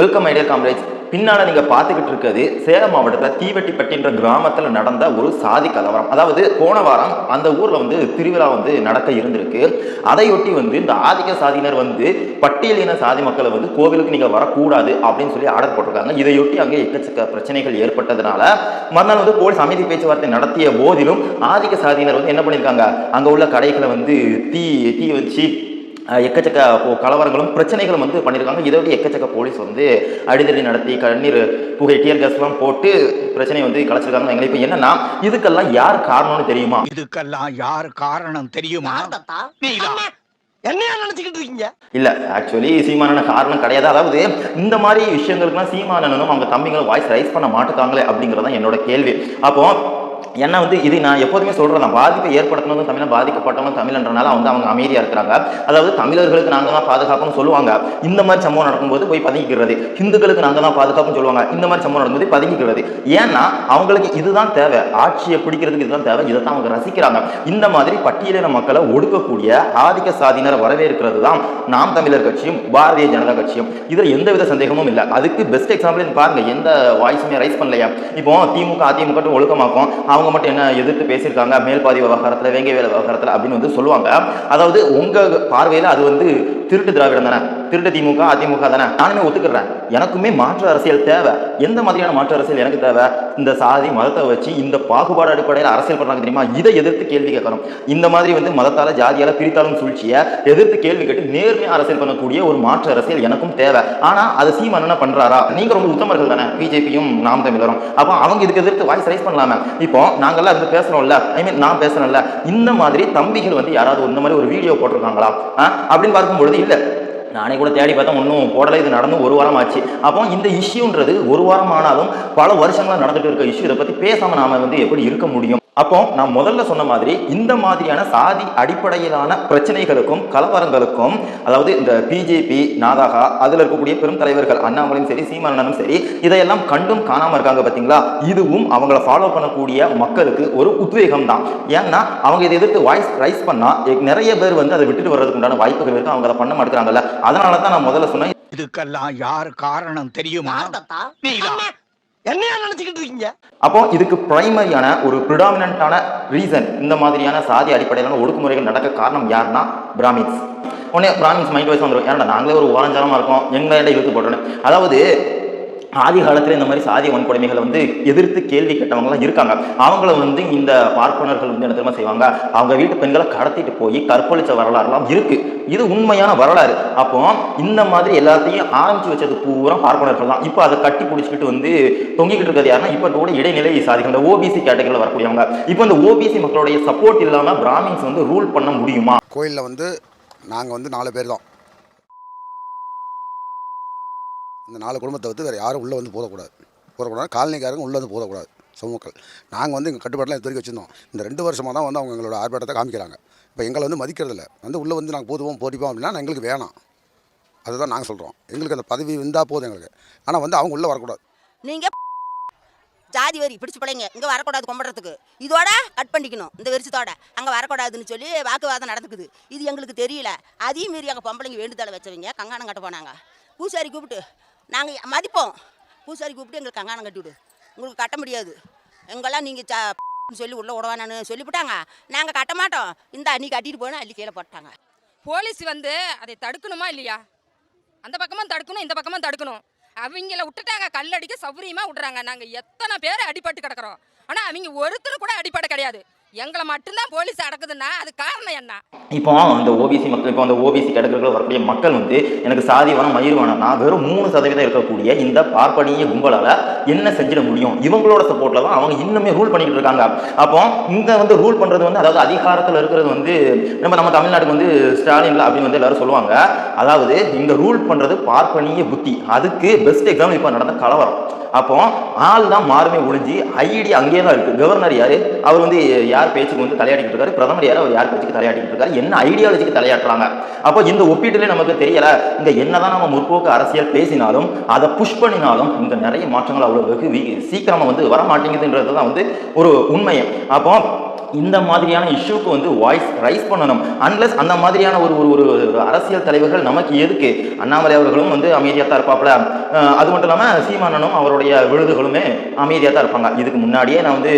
Welcome idea காம்ரேஜ் பின்னால் நீங்கள் பார்த்துக்கிட்டு இருக்கிறது சேலம் மாவட்டத்தில் தீவெட்டிப்பட்டின்ற கிராமத்தில் நடந்த ஒரு சாதி கலவரம். அதாவது போன வாரம் அந்த ஊரில் வந்து திருவிழா வந்து நடக்க இருந்திருக்கு. அதையொட்டி வந்து இந்த ஆதிக்க சாதியினர் வந்து பட்டியலின சாதி மக்களை வந்து கோவிலுக்கு நீங்கள் வரக்கூடாது அப்படின்னு சொல்லி ஆர்டர் போட்டிருக்காங்க. இதையொட்டி அங்கே எக்கச்சக்க பிரச்சனைகள் ஏற்பட்டதுனால மறுநாள் வந்து போலீஸ் அமைதி பேச்சுவார்த்தை நடத்திய போதிலும் ஆதிக்க சாதியினர் வந்து என்ன பண்ணியிருக்காங்க? அங்கே உள்ள கடைகளை வந்து தீ தீ வச்சு எக்கச்சக்க போ- கலவரங்களும் பிரச்சனைகளும் வந்து பண்ணியிருக்காங்க இதோட எக்கச்சக்க போலீஸ் வந்து அடிதடி நடத்தி கண்ணீர் புகை டியர் கேஸ்லாம் போட்டு பிரச்சனையை வந்து கலைச்சிருக்காங்க எங்களுக்கு இப்போ என்னன்னா இதுக்கெல்லாம் யார் காரணம்னு தெரியுமா? இதுக்கெல்லாம் யார் காரணம் தெரியுமா. என்னையா நினைச்சுக்கிட்டு இருக்கீங்க? இல்ல ஆக்சுவலி சீமானன காரணம் கிடையாது. அதாவது இந்த மாதிரி விஷயங்களுக்குலாம் சீமானனும் அவங்க தம்பிங்களும் வாய்ஸ் ரைஸ் பண்ண மாட்டுக்காங்களே அப்படிங்கிறதான் என்னோட கேள்வி. அப்போ என்ன வந்து இது நான் எப்போதுமே சொல்றேன் நான் பாதிப்பை ஏற்படுத்தணும் தமிழை பாதிக்கப்பட்டவங்க தமிழ்ன்றனால வந்து அவங்க அமைதியா இருக்கிறாங்க. அதாவது தமிழர்களுக்கு நாங்க தான் பாதுகாப்புன்னு சொல்லுவாங்க. இந்த மாதிரி சம்பவம் நடக்கும்போது போய் பதுங்கிக்கிறது. ஹிந்துக்களுக்கு நாங்க தான் பாதுகாப்புன்னு சொல்லுவாங்க. இந்த மாதிரி சம்பவம் நடக்கும்போது பதுங்கிக்கிறது. ஏன்னா அவங்களுக்கு இதுதான் தேவை. ஆட்சியை பிடிக்கிறதுக்கு இதுதான் தேவை. இதை தான் அவங்க ரசிக்கிறாங்க. இந்த மாதிரி பட்டியலின மக்களை ஒடுக்கக்கூடிய ஆதிக்க சாதியினரை வரவேற்கிறது தான் நாம் தமிழர் கட்சியும் பாரதிய ஜனதா கட்சியும். இதில் எந்தவித சந்தேகமும் இல்லை. அதுக்கு பெஸ்ட் எக்ஸாம்பிள் பாருங்க. எந்த வாய்ஸுமே ரைஸ் பண்ணலையா. இப்போ திமுக அதிமுக ஒழுக்கமாக்கும். அவங்க மட்டும் என்ன எதிர்த்து பேசியிருக்காங்க? மேல்பாதி விவகாரத்தில் வேங்கை வேலை விவகாரத்தில் அப்படின்னு வந்து சொல்லுவாங்க. அதாவது உங்கள் பார்வையில் அது வந்து திருட்டு திராவிடம் தானே? திருட்டு திமுக அதிமுக தானே? நானுமே ஒத்துக்கிறேன். எனக்குமே மாற்று அரசியல் தேவை. எந்த மாதிரியான மாற்று அரசியல் எனக்கு தேவை? இந்த சாதி மதத்தை வச்சு இந்த பாகுபாடு அடிப்படையில் அரசியல் பண்ணுறாங்க தெரியுமா? இதை எதிர்த்து கேள்வி கேட்கணும். இந்த மாதிரி வந்து மதத்தால் ஜாதியால் பிரித்தாலும் சூழ்ச்சியை எதிர்த்து கேள்வி கேட்டு நேர்மையாக அரசியல் பண்ணக்கூடிய ஒரு மாற்று அரசியல் எனக்கும் தேவை. ஆனால் அதை சீமான் என்ன பண்ணுறாரா நீங்கள் ரொம்ப உத்தமர்கள் தானே? பிஜேபியும் நாம் தமிழரும். அப்போ அவங்க இதுக்கு எதிர்த்து வாய்ஸ் ரைஸ் பண்ணலாமே. இப்போ நாங்கெல்லாம் இருந்து பேசுறோம்ல. ஐ மீன் நான் பேசுறேன்ல. இந்த மாதிரி தம்பிகள் வந்து யாராவது இந்த மாதிரி ஒரு வீடியோ போட்டிருக்காங்களா? அப்படின்னு பார்க்கும்பொழுது இல்ல. நானே கூட தேடி பார்த்தா ஒன்றும் போடலை. இது நடந்து ஒரு வாரம் ஆச்சு. அப்போ இந்த இஷ்யூன்றது ஒரு வாரம் ஆனாலும் பல வருஷங்களாக நடந்துட்டு இருக்க இஷ்யூ இதை பத்தி பேசாம நாம வந்து எப்படி இருக்க முடியும்? அப்போ நான் முதல்ல சொன்ன மாதிரி இந்த மாதிரியான சாதி அடிப்படையிலான பிரச்சனைகளுக்கும் கலவரங்களுக்கும் அதாவது இந்த பிஜேபி நாதாகா அதில் இருக்கக்கூடிய பெரும் தலைவர்கள் அண்ணாமலையும் சரி சீமானனும் சரி இதையெல்லாம் கண்டும் காணாம இருக்காங்க பார்த்தீங்களா இதுவும் அவங்கள ஃபாலோ பண்ணக்கூடிய மக்களுக்கு ஒரு உத்வேகம் தான். ஏன்னா அவங்க இதை எதிர்த்து வாய்ஸ் ரைஸ் பண்ணா எ- நிறைய பேர் வந்து அதை விட்டுட்டு வர்றதுக்கு உண்டான வாய்ப்புகள் இருக்கு அவங்க அதை பண்ண மாட்டேங்கிறாங்கல்ல. அதனால தான் நான் முதல்ல சொன்னேன் இதுக்கெல்லாம் யார் காரணம் தெரியுமா. என்னையா நினைச்சுக்கிட்டு இருக்கீங்க? அப்போ இதுக்கு பிரைமரியான ஒரு ப்ரிடாமினண்டான ரீசன் இந்த மாதிரியான சாதி அடிப்படையிலான ஒடுக்குமுறைகள் நடக்க காரணம் யாருன்னா பிராமின்ஸ். உடனே பிராமின்ஸ் மைண்ட் வைஸ் வந்துடும் ஏன்னா நாங்களே ஒரு ஓரஞ்சாரமாக இருக்கோம். எங்களை இழுத்து போட்டோன்னு அதாவது ஆதி காலத்தில் இந்த மாதிரி சாதிய வன்கொடுமைகளை வந்து எதிர்த்து கேள்வி கேட்டவங்களாம் இருக்காங்க. அவங்கள வந்து இந்த பார்ப்பனர்கள் வந்து என்ன தெரியுமா செய்வாங்க? அவங்க வீட்டு பெண்களை கடத்திட்டு போய் கற்பழிச்ச வரலாறுலாம் இருக்கு. இது உண்மையான வரலாறு. அப்போ இந்த மாதிரி எல்லாத்தையும் ஆரம்பிச்சு வச்சது பூரா பார்ப்பனர்கள் தான். இப்போ அதை கட்டி பிடிச்சிக்கிட்டு வந்து தொங்கிக்கிட்டு இருக்கிறது யாருன்னா இப்போ கூட இடைநிலை சாதிகள் இந்த ஓபிசி கேட்டகரியில் வரக்கூடியவங்க. இப்போ இந்த ஓபிசி மக்களுடைய சப்போர்ட் இல்லாமல் பிராமின்ஸ் வந்து ரூல் பண்ண முடியுமா? கோயிலில் வந்து நாங்கள் வந்து நாலு பேர் தான். இந்த நாலு குடும்பத்தை வந்து வேறு யாரும் உள்ளே வந்து போதக்கூடாது போதக்கூடாது காலனிக்காரங்க உள்ளே வந்து போதக்கூடாது பொதுமக்கள் நாங்கள் வந்து எங்கள் கட்டுப்பாட்டில் இது வரைக்கும் வச்சுருந்தோம். இந்த ரெண்டு வருஷமாக தான் வந்து அவங்க எங்களோட ஆர்ப்பாட்டத்தை காமிக்கிறாங்க. இப்போ எங்களை வந்து மதிக்கிறதில்ல. வந்து உள்ளே வந்து நாங்கள் போதுவோம் போட்டிப்போம் அப்படின்னா எங்களுக்கு வேணாம். அதுதான் நாங்கள் சொல்கிறோம் எங்களுக்கு அந்த பதவி இருந்தால் போதும் எங்களுக்கு. ஆனால் வந்து அவங்க உள்ளே வரக்கூடாது. நீங்கள் ஜாதி வரி பிடிச்சு பிள்ளைங்க இங்கே வரக்கூடாது கும்பிட்றதுக்கு. இதோட கட் பண்ணிக்கணும். இந்த வெறிச்சத்தோட. அங்கே வரக்கூடாதுன்னு சொல்லி வாக்குவாதம் நடந்துக்குது. இது எங்களுக்கு தெரியல. அதையும் மீறி எங்கள் பொம்பளைங்க வேண்டுதலை வச்சவங்க கங்காணம் கட்ட போனாங்க. பூசாரி கூப்பிட்டு நாங்கள் மதிப்போம். பூசாரி கூப்பிட்டு எங்களுக்கு கங்காணம் கட்டி விடு உங்களுக்கு கட்ட முடியாது. எங்கெல்லாம் நீங்கள் சா சொல்லி உள்ள விடவானு சொல்லிவிட்டாங்க. நாங்கள் கட்ட மாட்டோம். இந்த நீ கட்டிட்டு போனால் அள்ளி கீழே போட்டாங்க. போலீஸ் வந்து அதை தடுக்கணுமா இல்லையா? அந்த பக்கமும் தடுக்கணும் இந்த பக்கமும் தடுக்கணும். அவங்கள விட்டுட்டாங்க. கல்லடிக்க சௌரியமாக விட்றாங்க. நாங்கள் எத்தனை பேர் அடிபட்டு கிடக்குறோம். ஆனால் அவங்க ஒருத்தர் கூட அடிப்படை கிடையாது. எங்களை மட்டும்தான் போலீஸ் அடக்குதுன்னா அது காரணம் என்ன? இப்போ அந்த ஓபிசி மக்கள் இப்போ அந்த ஓபிசி கிடக்கிறதுல வரக்கூடிய மக்கள் வந்து எனக்கு சாதி வேணும் மயிர் வனம்னா வெறும் மூணு சதவீதம் இருக்கக்கூடிய இந்த பார்ப்பனிய கும்பலால் என்ன செஞ்சிட முடியும்? இவங்களோட சப்போர்ட்டில் தான் அவங்க இன்னுமே ரூல் பண்ணிக்கிட்டு இருக்காங்க. அப்போ இங்கே வந்து ரூல் பண்ணுறது வந்து அதாவது அதிகாரத்தில் இருக்கிறது வந்து நம்ம நம்ம தமிழ்நாட்டுக்கு வந்து ஸ்டாலின்ல அப்படின்னு வந்து எல்லாரும் சொல்லுவாங்க. அதாவது இங்கே ரூல் பண்ணுறது பார்ப்பனிய புத்தி. அதுக்கு பெஸ்ட் எக்ஸாம்பிள் இப்போ நடந்த கலவரம். அப்போ ஆள் தான் மாறுமே ஒழிஞ்சு ஐடி அங்கேயே தான் இருக்கு. கவர்னர் யாரு? அவர் வந்து யார் பேச்சுக்கு வந்து தலையாடிக்கிட்டு இருக்காரு? பிரதமர் யார்? அவர் யார் பேச்சுக்கு தலையாட்டிக்கிட்டு இருக்காரு? என்ன ஐடியாலஜிக்கு தலையாட்டுறாங்க? அப்போ இந்த ஒப்பீட்டிலே நமக்கு தெரியல. இங்கே என்னதான் நம்ம முற்போக்கு அரசியல் பேசினாலும் அதை புஷ் பண்ணினாலும் இங்கே நிறைய மாற்றங்கள் அவ்வளோ வெகு சீக்கிரமா வந்து வர மாட்டேங்குதுன்றது தான் வந்து ஒரு உண்மையை. அப்போ இந்த மாதிரியான இஷ்யூக்கு வந்து வாய்ஸ் ரைஸ் பண்ணணும். அன்லஸ் அந்த மாதிரியான ஒரு ஒரு ஒரு அரசியல் தலைவர்கள் நமக்கு எதுக்கு? அண்ணாமலை அவர்களும் வந்து அமைதியாக தான் இருப்பாப்புல அது மட்டும் இல்லாமல் சீமானனும் அவருடைய விழுதுகளுமே அமைதியாக தான் இருப்பாங்க. இதுக்கு முன்னாடியே நான் வந்து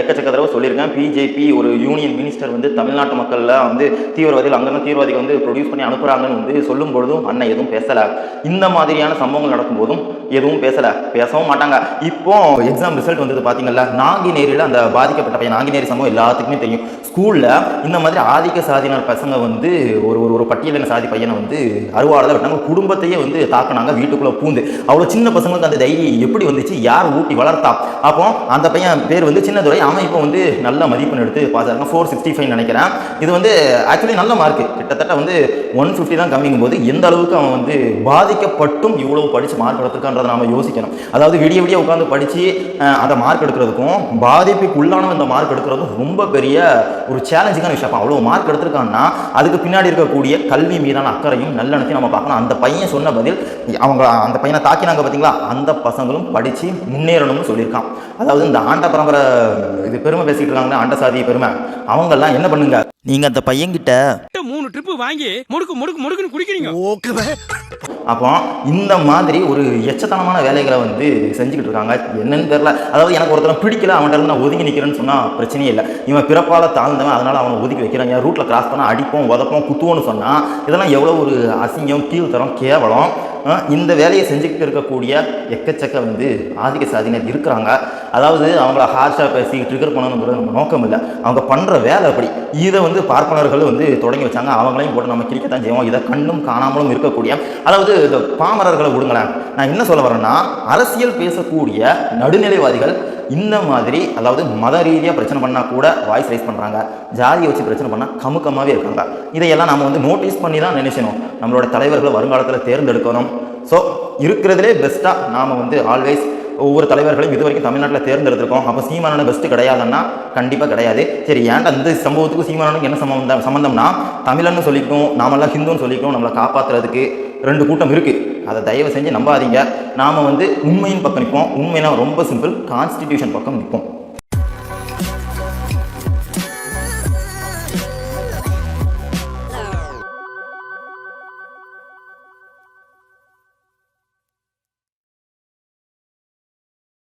எக்கச்சக்க தடவை சொல்லியிருக்கேன். பிஜேபி ஒரு யூனியன் மினிஸ்டர் வந்து தமிழ்நாட்டு மக்களில் வந்து தீவிரவாதிகள் அங்கேருந்து தீவிரவாதிகள் வந்து ப்ரொடியூஸ் பண்ணி அனுப்புகிறாங்கன்னு வந்து சொல்லும் பொழுதும் அண்ணன் எதுவும் பேசலை. இந்த மாதிரியான சம்பவங்கள் நடக்கும்போதும் எதுவும் பேசலை. பேசவும் மாட்டாங்க. இப்போ எக்ஸாம் ரிசல்ட் வந்தது பார்த்தீங்கல்ல நாங்கினேரியில் அந்த பாதிக்கப்பட்ட பையன் நாங்கினேரி சம்பவம் இல்லை எல்லாத்துக்குமே தெரியும். ஸ்கூலில் இந்த மாதிரி ஆதிக்க சாதியினர் பசங்க வந்து ஒரு ஒரு ஒரு பட்டியலின சாதி பையனை வந்து அருவாளை விட்டாங்க குடும்பத்தையே வந்து தாக்குனாங்க வீட்டுக்குள்ளே பூந்து. அவ்வளோ சின்ன பசங்களுக்கு அந்த தைரியம் எப்படி வந்துச்சு? யார் ஊட்டி வளர்த்தா? அப்போ அந்த பையன் பேர் வந்து சின்னதுரை அவன் இப்போ வந்து நல்ல மதிப்பெண் எடுத்து பாஸ் ஆகிறாங்க ஃபோர் சிக்ஸ்டி ஃபைவ் நினைக்கிறேன். இது வந்து ஆக்சுவலி நல்ல மார்க் கிட்டத்தட்ட வந்து ஒன் ஃபிஃப்டி தான் கம்மிங்கும் போது எந்த அளவுக்கு அவன் வந்து பாதிக்கப்பட்டும் இவ்வளவு படித்து மார்க் எடுத்துருக்கான்றதை நாம் யோசிக்கணும். அதாவது விடிய விடிய உட்காந்து படித்து அதை மார்க் எடுக்கிறதுக்கும் பாதிப்புக்கு பாதிப்புக்குள்ளானவன் இந்த மார்க் எடுக்கிறதும் ரொம்ப பெரிய ஒரு சேலஞ்சிங்கான விஷயம். அவ்வளோ மார்க் எடுத்திருக்கான்னா அதுக்கு பின்னாடி இருக்கக்கூடிய கல்வி மீதான அக்கறையும் நல்லெண்ணத்தையும் நம்ம பார்க்கணும். அந்த பையன் சொன்ன பதில் அவங்க அந்த பையனை தாக்கினாங்க பார்த்தீங்களா அந்த பசங்களும் படித்து முன்னேறணும்னு சொல்லியிருக்கான். அதாவது இந்த ஆண்ட பரம்பரை இது பெருமை பேசிட்டு இருக்காங்கன்னா ஆண்ட சாதி பெருமை. அவங்கெல்லாம் என்ன பண்ணுங்க? நீங்கள் அந்த பையன்கிட்ட மூணு ட்ரிப்பு வாங்கி முடுக்கு முடுக்கு முடுக்குன்னு குடிக்கிறீங்க. ஓகே அப்போ இந்த மாதிரி ஒரு எச்சத்தனமான வேலைகளை வந்து செஞ்சுக்கிட்டு இருக்காங்க. என்னன்னு தெரியல. அதாவது எனக்கு ஒருத்தனை பிடிக்கல அவன்கிட்ட நான் ஒதுங்கி நிற்கிறேன்னு சொன்னால் பிரச்சனையே இல்லை. இவன் பிறப்பால் தாழ்ந்தவன் அதனால் அவனை ஒதுக்கி வைக்கிறான். ரூட்டில் கிராஸ் பண்ணால் அடிப்போம் உதப்போம் குத்துவோன்னு சொன்னால் இதெல்லாம் எவ்வளோ ஒரு அசிங்கம் கீழ்த்தரம் கேவலம். இந்த வேலையை செஞ்சுக்கிட்டு இருக்கக்கூடிய எக்கச்சக்க வந்து ஆதிக்க சாதியினர் இருக்கிறாங்க. அதாவது அவங்கள ஹார்ஷாக பேசி ட்ரிகர் பண்ணணுங்கிறது நம்ம நோக்கம் இல்லை. அவங்க பண்ணுற வேலை அப்படி. இதை வந்து பார்ப்பனர்கள் வந்து தொடங்கி வச்சாங்க. அவங்களையும் போட்டு நம்ம கிரிக்கத்தான் செய்வோம். இதை கண்ணும் காணாமலும் இருக்கக்கூடிய அதாவது இந்த பாமரர்களை விடுங்களேன். நான் என்ன சொல்ல வரேன்னா அரசியல் பேசக்கூடிய நடுநிலைவாதிகள் இந்த மாதிரி அதாவது மத ரீதியாக பிரச்சனை பண்ணால் கூட வாய்ஸ் ரைஸ் பண்ணுறாங்க ஜாதியை வச்சு பிரச்சனை பண்ணால் கமுக்கமாகவே இருக்காங்க. இதையெல்லாம் நம்ம வந்து நோட்டீஸ் பண்ணி தான் நினைச்சணும் நம்மளோட தலைவர்களை வருங்காலத்தில் தேர்ந்தெடுக்கணும். ஸோ இருக்கிறதுலே பெஸ்ட்டாக நாம் வந்து ஆல்வேஸ் ஒவ்வொரு தலைவர்களையும் இது வரைக்கும் தமிழ்நாட்டில் தேர்ந்தெடுத்திருக்கோம். அப்போ சீமானன பெஸ்ட்டு கிடையாதுன்னா கண்டிப்பாக கிடையாது. சரி ஏன்டா இந்த சம்பவத்துக்கும் சீமானனுக்கு என்ன சம்பந்தம் சம்பந்தம்னா தமிழன்னு சொல்லிக்கும் நாமெல்லாம் ஹிந்துன்னு சொல்லிக்கும் நம்மளை காப்பாற்றுறதுக்கு ரெண்டு கூட்டம் இருக்குது அதை தயவு செஞ்சு நம்பாதீங்க. நாம் வந்து உண்மையின் பக்கம் நிற்போம். உண்மையெல்லாம் ரொம்ப சிம்பிள் கான்ஸ்டிடியூஷன் பக்கம் நிற்போம்.